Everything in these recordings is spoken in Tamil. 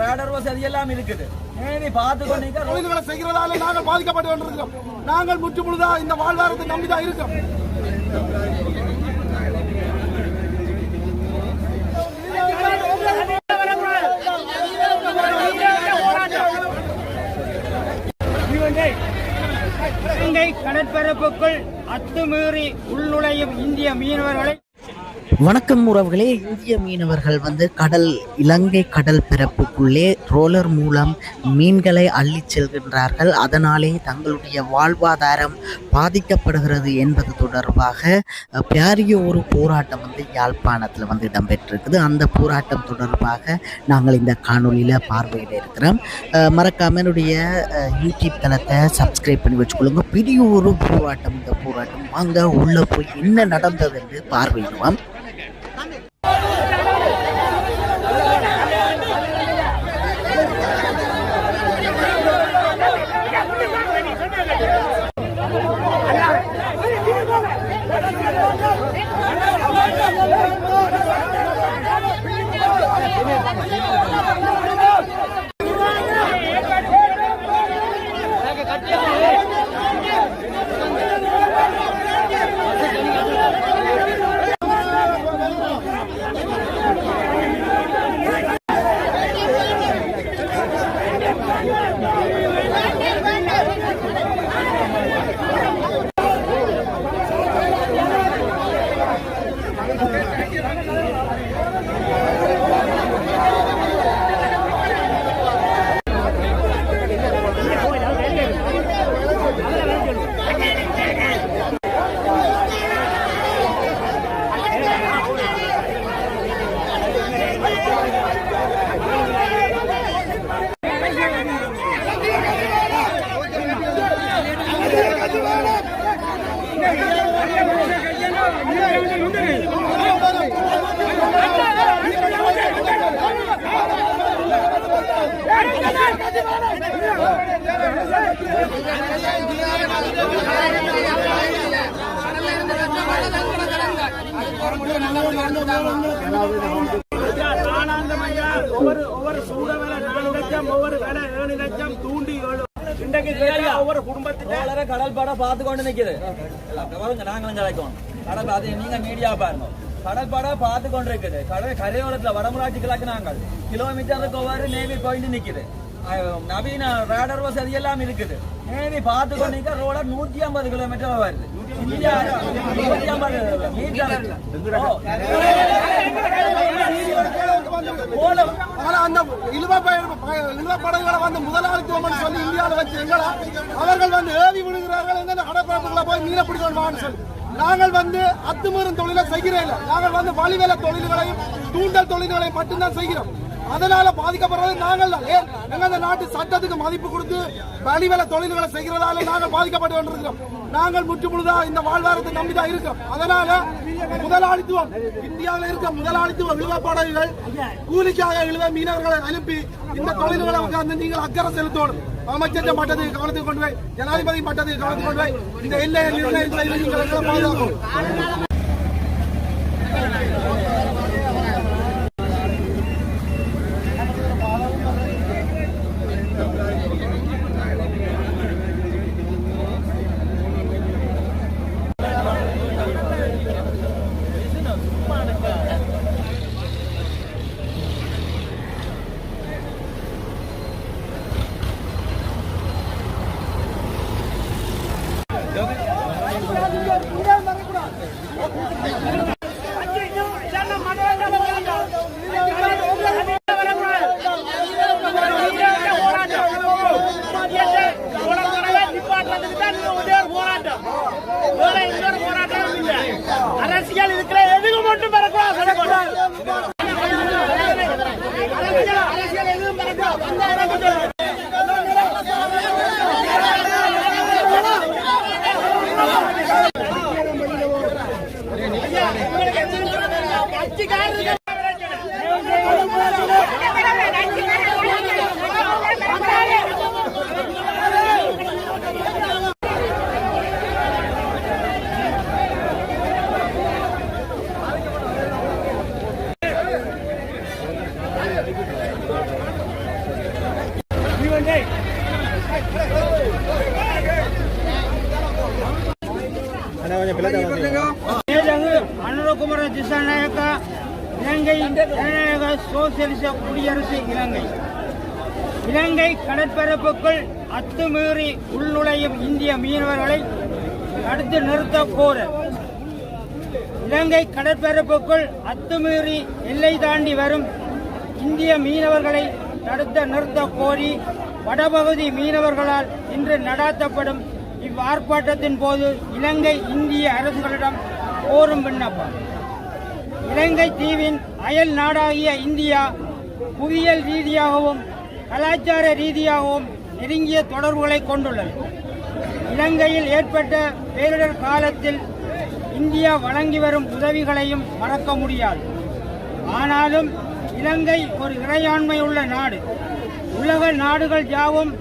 ரேடர் வசதி எல்லாம் இருக்குது. நேரி பார்த்து கொண்டீங்க தொழில்களை செய்கிறதால நாங்கள் பாதிக்கப்பட்டு கொண்டிருக்கிறோம். நாங்கள் முற்று முழுதா இந்த வாழ்வாரத்தை நம்பிதான் இருக்கோம். கடற்பரப்புக்குள் அத்துமீறி உள்நுழையும் இந்திய மீனவர்களை வணக்கம் உறவுகளே. இந்திய மீனவர்கள் வந்து கடல் இலங்கை கடல் பிறப்புக்குள்ளே ரோலர் மூலம் மீன்களை அள்ளிச் செல்கின்றார்கள். அதனாலே தங்களுடைய வாழ்வாதாரம் பாதிக்கப்படுகிறது என்பது தொடர்பாக பெரிய ஒரு போராட்டம் வந்து யாழ்ப்பாணத்தில் வந்து இடம்பெற்றிருக்குது. அந்த போராட்டம் தொடர்பாக நாங்கள் இந்த காணொலியில் பார்வையிட இருக்கிறோம். மறக்காம என்னுடைய யூடியூப் தளத்தை சப்ஸ்கிரைப் பண்ணி வச்சுக்கொள்ளுங்க. பெரிய ஒரு போராட்டம். இந்த போராட்டம் வாங்க உள்ளே போய் என்ன நடந்தது என்று பார்வையிடுவோம். கட்டியா தானாந்தமையா ஒவ்வொரு ஒவ்வொரு சூட வேலை நாலு லட்சம் ஒவ்வொரு வேலை ஏழு லட்சம் தூண்டி ஏழு இன்றைக்கு ஒவ்வொரு குடும்பத்திட்ட கடல் படம் பார்த்து கொண்டு நிக்குது நாங்களும் கிடைக்கும் கடல் பார்த்து நீங்க மீடியா பாருங்க கடல் பார்த்து கொண்டிருக்குது கடல் கரையோரத்துல வடமராட்சி கிழக்கு நாங்கள். கிலோமீட்டருக்கு ஒவ்வொரு நேவி போயிட்டு நிக்குது. நவீன ரேடர் வசதி எல்லாம் இருக்குது. நேவி பார்த்து கொண்டிருக்க ரோட நூத்தி ஐம்பது கிலோமீட்டர் வருது. இந்தியா நூத்தி ஐம்பது மீட்டர் வந்து முதலாளித்துவம் சொல்லி இந்தியாவில் வச்சு எங்களை அவர்கள் வந்து ஏவி விடுகிறார்கள் கடற்பரப்புகளை போய் மீன பிடிக்கணும் சொல்லி. நாங்கள் வந்து அத்துமீறும் தொழிலை செய்கிறேன். இல்லை. நாங்கள் வந்து வழிவேல தொழில்களையும் தூண்டல் தொழில்களையும் மட்டும்தான் செய்கிறோம். அதனால பாதிக்கப்படுறது நாங்கள் தான். ஏன்? எங்க அந்த நாட்டு சட்டத்துக்கு மதிப்பு கொடுத்து வழிவேல தொழில்களை செய்கிறதால நாங்கள் பாதிக்கப்பட்டு கொண்டிருக்கிறோம். நாங்கள் முற்றுமுழுதா இந்த வாழ்வாரத்தை நம்பிதான் இருக்கோம். அதனால முதலாளித்துவம் இந்தியாவில் இருக்க முதலாளித்துவ இழுவ கூலிக்காக இழுவ மீனவர்களை அனுப்பி இந்த தொழில்களை உட்கார்ந்து நீங்கள் அக்கறை செலுத்தணும். அமைச்சர் மட்டத்துக்கு கவனத்துக்கு கொண்டு போய் ஜனாதிபதி மட்டத்துக்கு கவனத்துக்கு கொண்டு போய் இந்த எல்லை நிர்ணயங்களை நீங்கள் எங்களை சோசியலிச குடியரசு இலங்கை. இலங்கை கடற்பரப்புக்குள் அத்துமீறி உள்நுழையும் இந்திய மீனவர்களை தடுத்து நிறுத்த கோரல் இலங்கை கடற்பரப்புக்குள் அத்துமீறி எல்லை தாண்டி வரும் இந்திய மீனவர்களை தடுத்த நிறுத்த கோரி வடபகுதி மீனவர்களால் இன்று நடாத்தப்படும் இவ்வார்ப்பாட்டத்தின் போது இலங்கை இந்திய அரசுகளிடம் கோரும் விண்ணப்பம். இலங்கை தீவின் அயல் நாடாகிய இந்தியா புவியியல் ரீதியாகவும் கலாச்சார ரீதியாகவும் நெருங்கிய தொடர்புகளை கொண்டுள்ளது. இலங்கையில் ஏற்பட்ட பேரிடர் காலத்தில் இந்தியா வழங்கி வரும் உதவிகளையும் மறக்க முடியாது. ஆனாலும் இலங்கை ஒரு இறையாண்மை உள்ள நாடு. உலக நாடுகள் யாவும்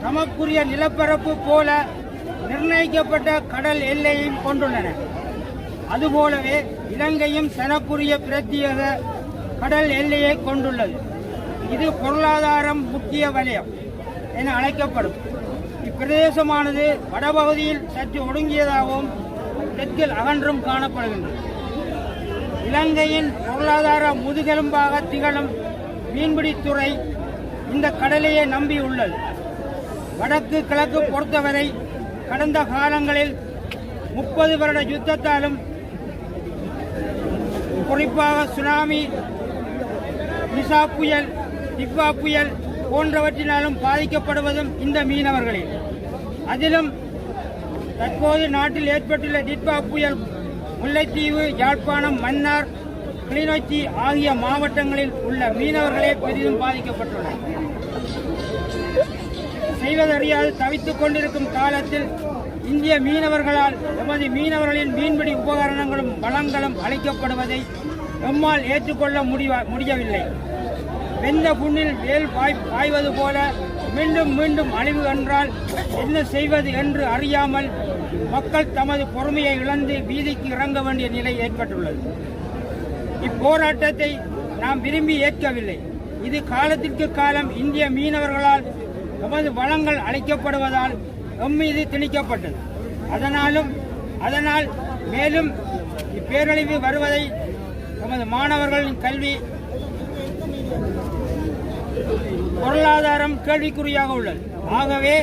தமக்குரிய நிலப்பரப்பு போல நிர்ணயிக்கப்பட்ட கடல் எல்லையையும் கொண்டுள்ளன. அதுபோலவே இலங்கையும் தனக்குரிய பிரத்யேக கடல் எல்லையை கொண்டுள்ளது. இது பொருளாதாரம் முக்கிய வலயம் என அழைக்கப்படும். இப்பிரதேசமானது வடபகுதியில் சற்று ஒடுங்கியதாகவும் தெற்கில் அகன்றும் காணப்படுகின்றது. இலங்கையின் பொருளாதார முதுகெலும்பாக திகழும் மீன்பிடித்துறை இந்த கடலையே நம்பியுள்ளது வடக்கு கிழக்கு பொறுத்தவரை கடந்த காலங்களில் முப்பது வருட யுத்தத்தாலும் குறிப்பாக சுனாமி நிசா புயல் நிப்பா புயல் போன்றவற்றினாலும் பாதிக்கப்படுவதும் இந்த மீனவர்களே அதிலும் தற்போது நாட்டில் ஏற்பட்டுள்ள டிட்பா புயல் முல்லைத்தீவு யாழ்ப்பாணம் மன்னார் கிளிநொச்சி ஆகிய மாவட்டங்களில் உள்ள மீனவர்களே பெரிதும் பாதிக்கப்பட்டுள்ளனர். செய்வதறியாது தவித்துக் கொண்டிருக்கும் காலத்தில் இந்திய மீனவர்களால் எமது மீனவர்களின் மீன்பிடி உபகரணங்களும் வளங்களும் அளிக்கப்படுவதை எம்மால் ஏற்றுக்கொள்ள முடியவில்லை. வெந்த புண்ணில் வேல் பாய் பாய்வது போல மீண்டும் மீண்டும் அழிவு என்றால் என்ன செய்வது என்று அறியாமல் மக்கள் தமது பொறுமையை இழந்து வீதிக்கு இறங்க வேண்டிய நிலை ஏற்பட்டுள்ளது. இப்போராட்டத்தை நாம் விரும்பி ஏற்கவில்லை. இது காலத்திற்கு காலம் இந்திய மீனவர்களால் எமது வளங்கள் அழைக்கப்படுவதால் எம் மீது திணிக்கப்பட்டது. அதனாலும் அதனால் மேலும் இப்பேரழிவு வருவதை எமது மாணவர்களின் கல்வி பொருளாதாரம் கேள்விக்குறியாக உள்ளது. ஆகவே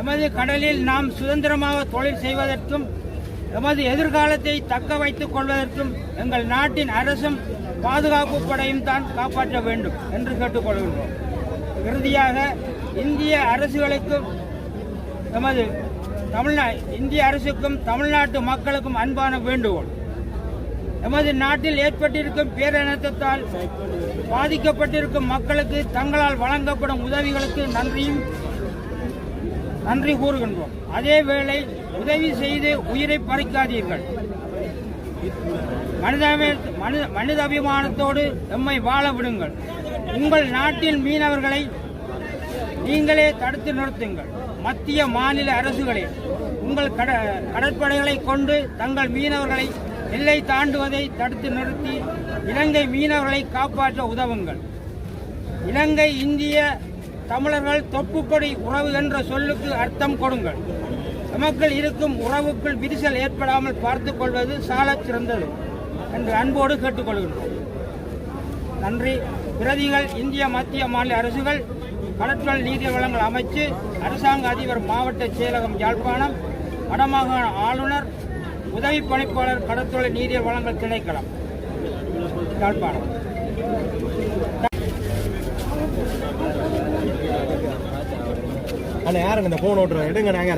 எமது கடலில் நாம் சுதந்திரமாக தொழில் செய்வதற்கும் எமது எதிர்காலத்தை தக்க வைத்துக் கொள்வதற்கும் எங்கள் நாட்டின் அரசும் பாதுகாப்பு படையும் தான் காப்பாற்ற வேண்டும் என்று கேட்டுக்கொள்கின்றோம். இறுதியாக இந்திய அரசுகளுக்கும் எமது தமிழ்நா இந்திய அரசுக்கும் தமிழ்நாட்டு மக்களுக்கும் அன்பான வேண்டுகோள். எமது நாட்டில் ஏற்பட்டிருக்கும் பேரினத்தால் பாதிக்கப்பட்டிருக்கும் மக்களுக்கு தங்களால் வழங்கப்படும் உதவிகளுக்கு நன்றியும் நன்றி கூறுகின்றோம். அதேவேளை உதவி செய்து உயிரை பறிக்காதீர்கள். மனித- மனிதாபிமானத்தோடு எம்மை வாழ விடுங்கள். உங்கள் நாட்டின் மீனவர்களை நீங்களே தடுத்து நிறுத்துங்கள். மத்திய மாநில அரசுகளே உங்கள் கட கடற்படைகளை கொண்டு தங்கள் மீனவர்களை எல்லை தாண்டுவதை தடுத்து நிறுத்தி இலங்கை மீனவர்களை காப்பாற்ற உதவுங்கள். இலங்கை இந்திய தமிழர்கள் தொப்புப்படி உறவு என்ற சொல்லுக்கு அர்த்தம் கொடுங்கள். நமக்குள் இருக்கும் உறவுக்குள் விரிசல் ஏற்படாமல் பார்த்துக் கொள்வது சால சிறந்தது என்று அன்போடு கேட்டுக்கொள்கின்றோம். நன்றி. பிரதிகள் இந்திய மத்திய மாநில அரசுகள் கடற்றல் நீதி வளங்கள் அமைச்சு அரசாங்க அதிபர் மாவட்ட செயலகம் யாழ்ப்பாணம் வடமாகாண ஆளுநர் உதவி பணிப்பாளர் கடற்தொழில் நீரியல் வளங்கள் திணைக்களம். யாழ்ப்பாணம். அண்ணா யாருங்க இந்த போன் ஓட்டுறோம் எடுங்க நாங்க